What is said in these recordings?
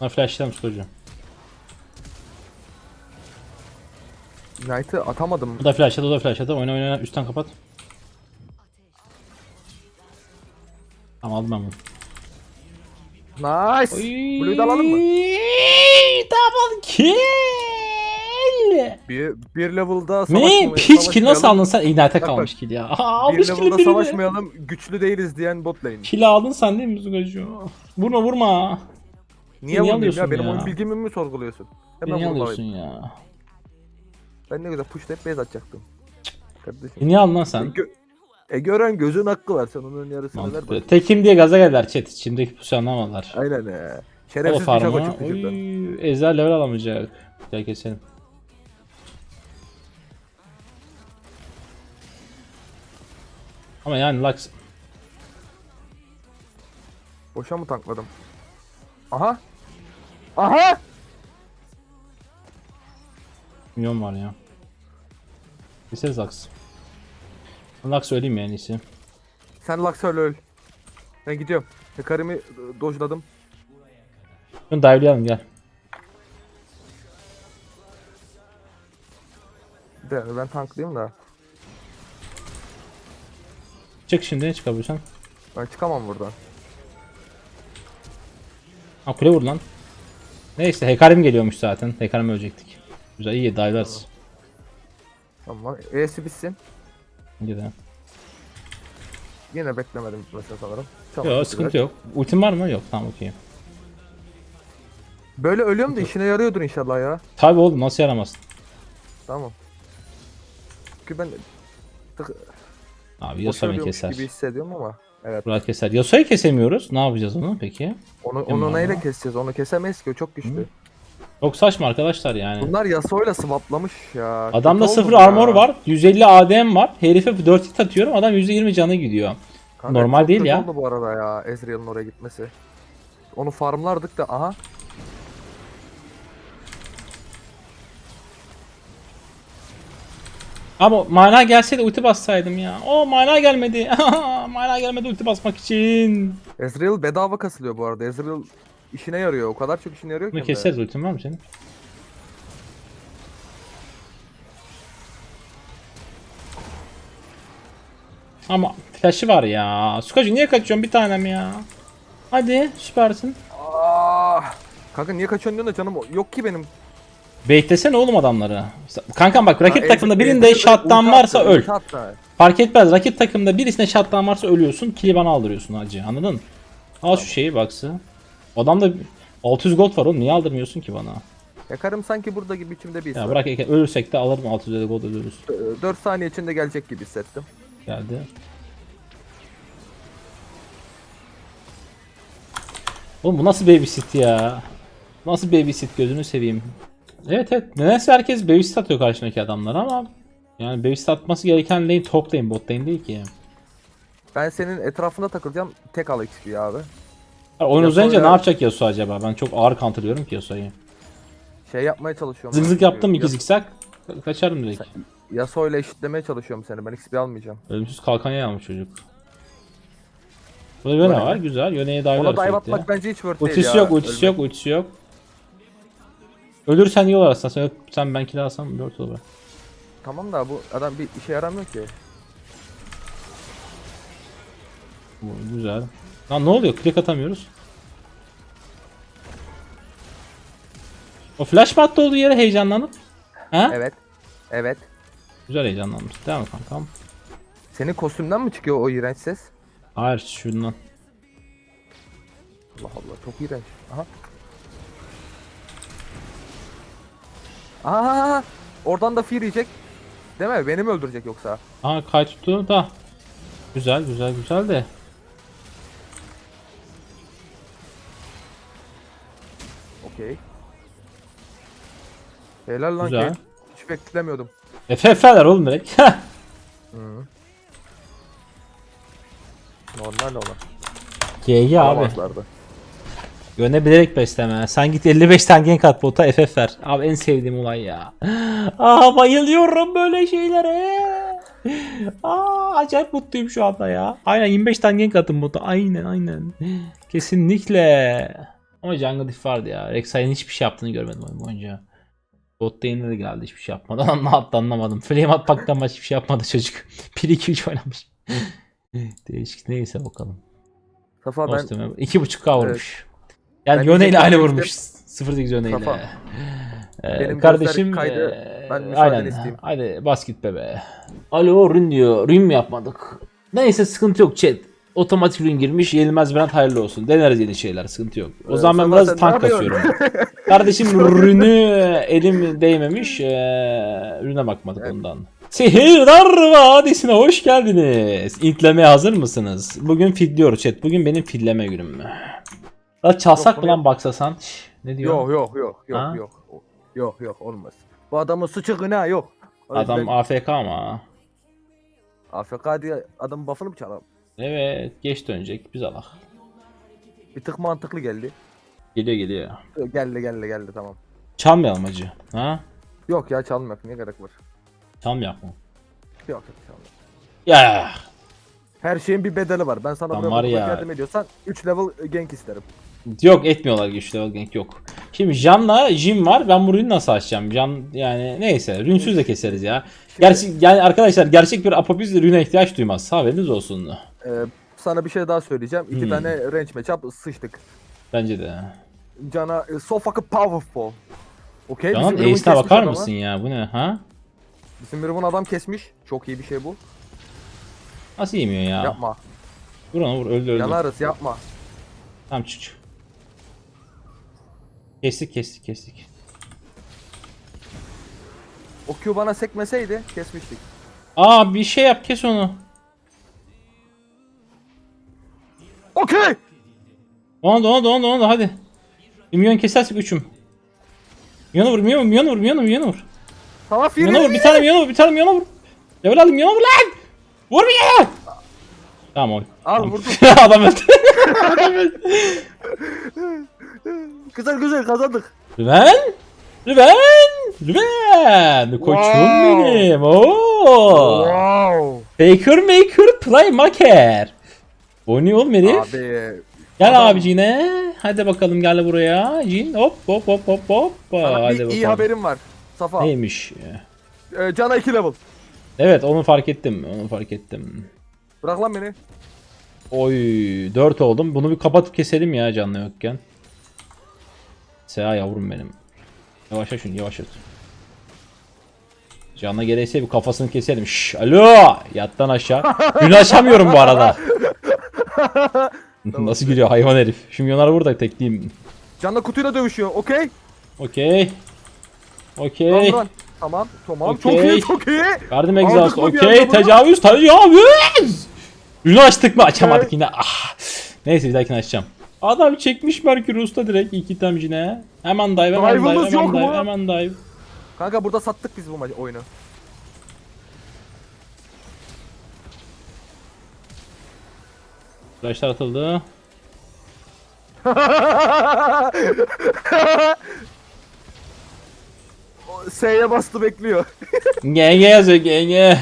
Ha flashlamış hocam. Knight'ı atamadım. Bu da flashladı, o da flashladı. Oyna oyna oyna. Üstten kapat. Tamam aldım ben bunu. Nice. Blue'yu da alalım mı? Double kill. Bir, bir level'da Ne? savaşmayalım. Piç kill nasıl savaşmayalım. aldın sen? Ignite'e Bak, kalmış kill ya. Aa, Bir almış kill'i level'da birine. savaşmayalım. Güçlü değiliz diyen bot lane. Kill aldın sen değil mi Zugacı? Vurma vurma. Niye vurmayayım alıyorsun ya? Benim ya? oyun bilgimi mi sorguluyorsun? Beni Hemen alıyorsun ya. Ben ne güzel pushlayıp base atacaktım. Kardeşim. Niye aldın lan sen? gö- e gören gözün hakkı var. Sen onun yarısını ver. Mantıklı. bak. Tekim diye gaza geldiler chat. İçimdeki pusu anlamadılar. Aynen he. O Şerefsiz bir şaka farmı. çıktı şuradan. Oy, level alamayacak. Gel keselim. Ama yani Lux Boşa mı tankladım? Aha. Aha. milyon var ya. Keseriz Lux. Lux söyleyeyim ya en iyisi. Sen Lux öl öl. Ben gidiyorum. Hekarimi e, dojladım. Şunu dive'layalım gel. De, ben tanklayayım da. Çık şimdi çıkabiliyorsan. Ben çıkamam buradan. Ha kule vur lan. Neyse Hekarim geliyormuş zaten. Hekarim ölecektik. Güzel iyi dive'larız. Tamam. E'si bitsin. Gidelim. Yine beklemedim bitmesini sanırım. Tamam, Yok sıkıntı yok. Ultim var mı? Yok tamam okey. Böyle ölüyorum da işine yarıyordur inşallah ya. Tabi oğlum nasıl yaramazsın? Tamam. Çünkü ben tık- Abi Yasuo beni keser. gibi hissediyorum ama. Evet. Burak keser. Yasuo'yu kesemiyoruz. Ne yapacağız onu peki? Onu, Kim onu neyle keseceğiz? Onu kesemeyiz ki o çok güçlü. Çok saçma arkadaşlar yani. Bunlar Yasuo'yla swaplamış ya. Adamda Kötü sıfır oldu ya. armor var. 150 ADM var. Herife 4 hit atıyorum. Adam %20 canı gidiyor. Kanka, Normal çok değil kötü ya. oldu bu arada ya Ezreal'ın oraya gitmesi. Onu farmlardık da aha. Ama mana gelseydi ulti bassaydım ya. O mana gelmedi. mana gelmedi ulti basmak için. Ezreal bedava kasılıyor bu arada. Ezreal işine yarıyor. O kadar çok işine yarıyor ki. Bunu keseriz ultin var mı senin? Ama flash'ı var ya. Sukacı niye kaçıyorsun bir tanem ya? Hadi süpersin. Ah! Kanka niye kaçıyorsun diyorsun da canım yok ki benim. Beklesene oğlum adamları. Kankam bak rakip Ha, takımda Ez- birinde shutdown ulti varsa attı, öl. ulti attı. Fark etmez rakip takımda birisine shutdown varsa ölüyorsun. Kili bana aldırıyorsun hacı anladın? Al şu şeyi baksı. Adamda 600 gold var oğlum niye aldırmıyorsun ki bana? Yakarım sanki burada gibi içimde bir his Ya var. bırak Eke, ölürsek de alırım 600 gold ölürüz. 4 saniye içinde gelecek gibi hissettim. Geldi. Oğlum bu nasıl babysit ya? Nasıl babysit gözünü seveyim. Evet evet. Nedense herkes babysit atıyor karşındaki adamlar ama yani babysit atması gereken lane top lane bot lane değil ki. Ben senin etrafında takılacağım. Tek al XP abi. Yasuo uzayınca ne yapacak Yasuo acaba? Ben çok ağır counterlıyorum ki Yasuo'yu. Şey yapmaya çalışıyorum. Zık yaptım iki zikzak. ka- Kaçarım direkt. Yasuo ile eşitlemeye çalışıyorum seni. Ben XP almayacağım. Ölümsüz kalkan almış çocuk. Yöne Böyle var güzel. Yöneye davet Ona dive atmak bence hiç worth değil ya. yok, ultisi yok, ultisi yok. Ölürsen iyi olur aslında. Sen, sen ben kill alsam 4 olur. Tamam da bu adam bir işe yaramıyor ki. Bu güzel. Lan ne oluyor? Click atamıyoruz. O flash mı attı olduğu yere heyecanlanıp? Ha? Evet. Evet. Güzel heyecanlanmış. Devam kankam. Senin kostümden mi çıkıyor o iğrenç ses? Hayır şundan. Allah Allah çok iğrenç. Aha. Aa! Oradan da fear yiyecek. Değil mi? Beni mi öldürecek yoksa? Aa kay tuttu da. Güzel güzel güzel de. Okey. Helal lan Güzel. ki. Hiç beklemiyordum. FF'ler oğlum direkt. Normal olan. GG abi. Alamazlardı. Yöne bilerek besleme. Sen git 55 tane gank at bota FF ver. Abi en sevdiğim olay ya. Aa bayılıyorum böyle şeylere. Aa acayip mutluyum şu anda ya. Aynen 25 tane gank atın bota. Aynen aynen. Kesinlikle. Ama jungle diff vardı ya. Rek'Sai'nin hiçbir şey yaptığını görmedim oyun boyunca. Bot lane'de de geldi hiçbir şey yapmadı. ne yaptı anlamadım. Flame atmaktan başka hiçbir şey yapmadı çocuk. 1-2-3 oynamış. Değişik neyse bakalım. Safa ben Kostüme 2.5k vurmuş. Yani Ben Yone ile aynı vurmuş. 0.8 Yone ile. Ee, kardeşim kaydı. ee, Ben aynen. isteyeyim. Hadi bas git bebe. Alo rün diyor. Rün mü yapmadık? Neyse sıkıntı yok chat. Otomatik rün girmiş. Yenilmez brand hayırlı olsun. Deneriz yeni şeyler. Sıkıntı yok. O zaman ben biraz tank kasıyorum. Kardeşim rünü elim değmemiş. Ee, rüne bakmadık ondan. Sihirdar Vadisi'ne hoş geldiniz. İntlemeye hazır mısınız? Bugün fidliyor chat. Bugün benim fidleme günüm. La çalsak Yok, mı lan baksasan? Ne diyor? Yok yok yok yok Ha? yok. Yok yok olmaz. Bu adamın suçu günah yok. O Adam yüzden AFK ama. AFK diye adamın buff'ını mı çalalım? Evet geç dönecek biz alak. Bir tık mantıklı geldi. Geliyor geliyor. Geldi geldi geldi tamam. Çalmayalım acı. Ha? Yok ya çalmak ne gerek var? Çalmayak mı? Yok yok çalmak. Ya. Her şeyin bir bedeli var. Ben sana Lan var ya. yardım ediyorsan 3 level gank isterim. Yok etmiyorlar güçlü level gank yok. Şimdi Jan'la Jim var. Ben bu rünü nasıl açacağım? Jan yani neyse rünsüz de keseriz ya. Gerçi yani arkadaşlar gerçek bir apopiz rüne ihtiyaç duymaz. Haberiniz olsun. Ee, sana bir şey daha söyleyeceğim. İki Hmm. tane range matchup sıçtık. Bence de. Cana e, so fucking powerful. Okey. Canan bizim Riven Ace'ine kesmiş bakar adamı. mısın ya? Bu ne ha? Bizim Riven adam kesmiş. Çok iyi bir şey bu. Nasıl yemiyor ya? Yapma. Vur onu vur öldü öldü. Yanarız yapma. Tamam çık çık. Kestik kestik kestik. O Q bana sekmeseydi kesmiştik. Aa bir şey yap kes onu. Okey. Ona da ona da ona da ona da hadi. Bir milyon kesersek üçüm. Milyona vur, milyona vur, milyona vur, milyona vur, milyona vur. Tamam Fury. Milyona vur, bir tane milyona vur, bir tane milyona vur. Level aldım, milyona vur lan! Vur milyona! Tamam oy. Al Tamam. vurdum. Adam öldü. Güzel güzel kazandık. Rüven! Rüven! Rüven! Koçum Wow. benim. Oo! Wow. Faker maker playmaker. O ne oğlum herif? Abi. Gel adam- abicine. Hadi bakalım gel buraya. Cin hop hop hop hop hop. Sana Hadi bir bakalım. iyi haberim var. Safa. Neymiş? Ee, Cana 2 level. Evet onu fark ettim. Onu fark ettim. Bırak lan beni. Oy 4 oldum. Bunu bir kapatıp keselim ya canlı yokken. Seha yavrum benim. Yavaşla şunu yavaşlat. Canlı gelirse bir kafasını keselim. Şş, alo! Yattan aşağı. Gün açamıyorum bu arada. Nasıl gülüyor hayvan herif. Şu milyonları burada tekleyeyim. Canla kutuyla dövüşüyor. Okey. Okey. Okey. Tamam. Tamam. Okey. Çok iyi çok iyi. Verdim mı bir Okey. anda bunu? Tecavüz. Tecavüz. Ünlü açtık mı? Açamadık Okey. yine. Ah. Neyse bir dahakine açacağım. Adam çekmiş Merkür Usta direkt iki temcine. Hemen dive, hemen dive, Dive'ımız hemen yok dive, mu? hemen dive. Kanka burada sattık biz bu maçı oyunu. Flashlar atıldı. S'ye bastı bekliyor. GG yazıyor GG.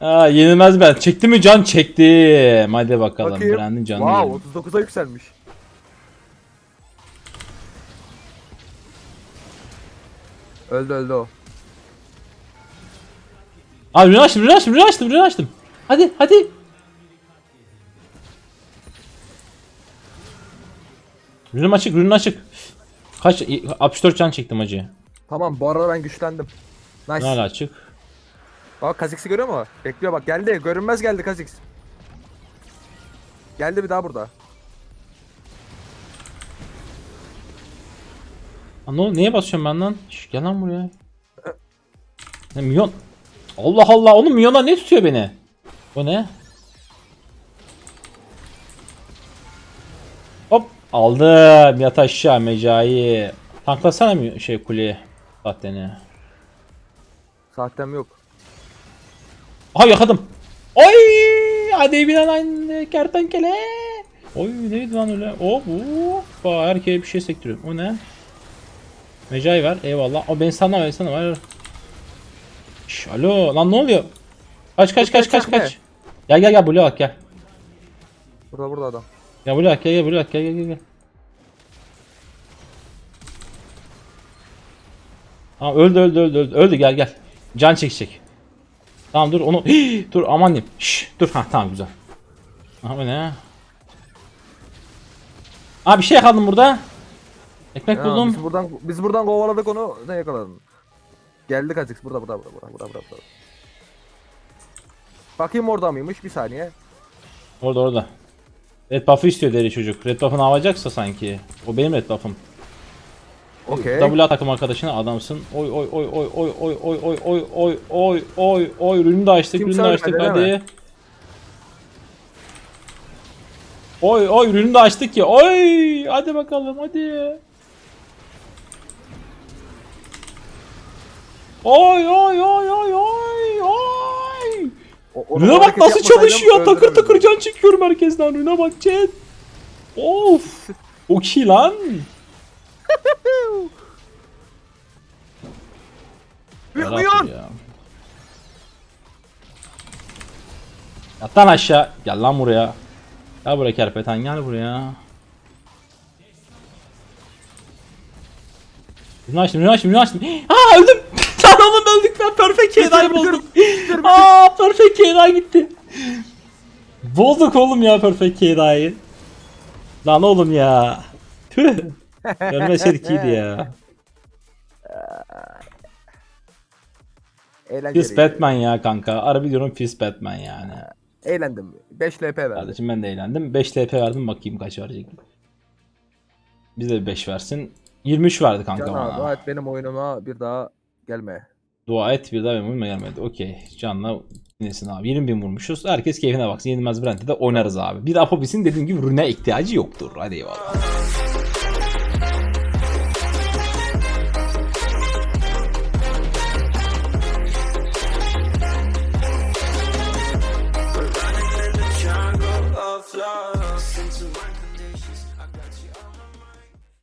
Aa, yenilmez ben. Çekti mi can? Çektim. Hadi bakalım. Bakayım. Brandon canı wow yiyelim. 39'a yükselmiş. Öldü öldü o. Aa ürün açtım, ürün açtım, ürün açtım, ürün açtım. Hadi, hadi. Ürünüm açık, ürünüm açık. Kaç? 64 can çektim acı. Tamam bu arada ben güçlendim. Nice. Hala açık. Bak Kha'Zix'i görüyor mu? Bekliyor bak geldi. Görünmez geldi Kha'Zix. Geldi bir daha burada. Lan ne, neye basıyorum ben lan? Şş, gel lan buraya. Ne milyon? Allah Allah oğlum milyonlar ne tutuyor beni? Bu ne? Aldım yat aşağı mecai. Tanklasana mı şey kuleyi? Zaten Sahtem yok. Aha yakaladım. Oy! Hadi bir an aynı kertenkele. Oy neydi lan öyle? Hop hoppa herkese bir şey sektiriyorum. O ne? Mecai ver eyvallah. O beni sana beni sana ver. Şş, alo lan ne oluyor? Kaç kaç kaç kaç kaç. Gel gel gel buraya bak gel. Burada burada adam. Gel buraya gel gel buraya gel gel gel. Tamam öldü öldü öldü öldü öldü gel gel. Can çekecek. Tamam dur onu Hii, dur aman diyeyim. Şş, dur ha tamam güzel. Bu ne? Aa bir şey yakaladım burada. Ekmek Ya, buldum. biz buradan biz buradan kovaladık onu. Ne yakaladın? Geldik azıcık. Burada burada burada burada burada burada. Bakayım orada mıymış? Bir saniye. Orada orada. Red buff'ı istiyor deri çocuk. Red buff'ını alacaksa sanki. O benim red buff'ım. Okey. W takım arkadaşına adamsın. Oy oy oy oy oy oy oy oy oy oy oy oy oy ürünü de açtık Kimse ürünü de açtık ölmedi, değil hadi. Oy oy ürünü de açtık ya. Oy hadi bakalım hadi. Oy oy oy oy oy Rüne bak nasıl çalışıyor. Takır takır can çekiyorum herkesten. Rüne bak chat. Of. Çok iyi lan. Yarat ya. Yat lan aşağı. Gel lan buraya. Gel buraya kerpeten gel buraya. Ürünü açtım, ürünü açtım, ürünü açtım. Aa öldüm. Ben perfect KD'yi bozduk. Aa perfect KD gitti. Bozduk oğlum ya perfect KD'yi. Lan oğlum ya. Tüh. Ölmeseydik iyiydi ya. Eğlenceli. Pis Batman ya kanka. Harbi diyorum pis Batman yani. Eğlendim. 5 LP verdim. Kardeşim ben de eğlendim. 5 TP verdim bakayım kaç verecek. Bize bir 5 versin. 23 verdi kanka Can bana. abi dua et benim oyunuma bir daha gelme. Dua et bir daha oyunuma gelmedi. Okey. Can'la dinlesin abi. 20 bin vurmuşuz. Herkes keyfine baksın. Yenilmez Brent'e de oynarız abi. Bir Apopis'in dediğim gibi rüne ihtiyacı yoktur. Hadi eyvallah.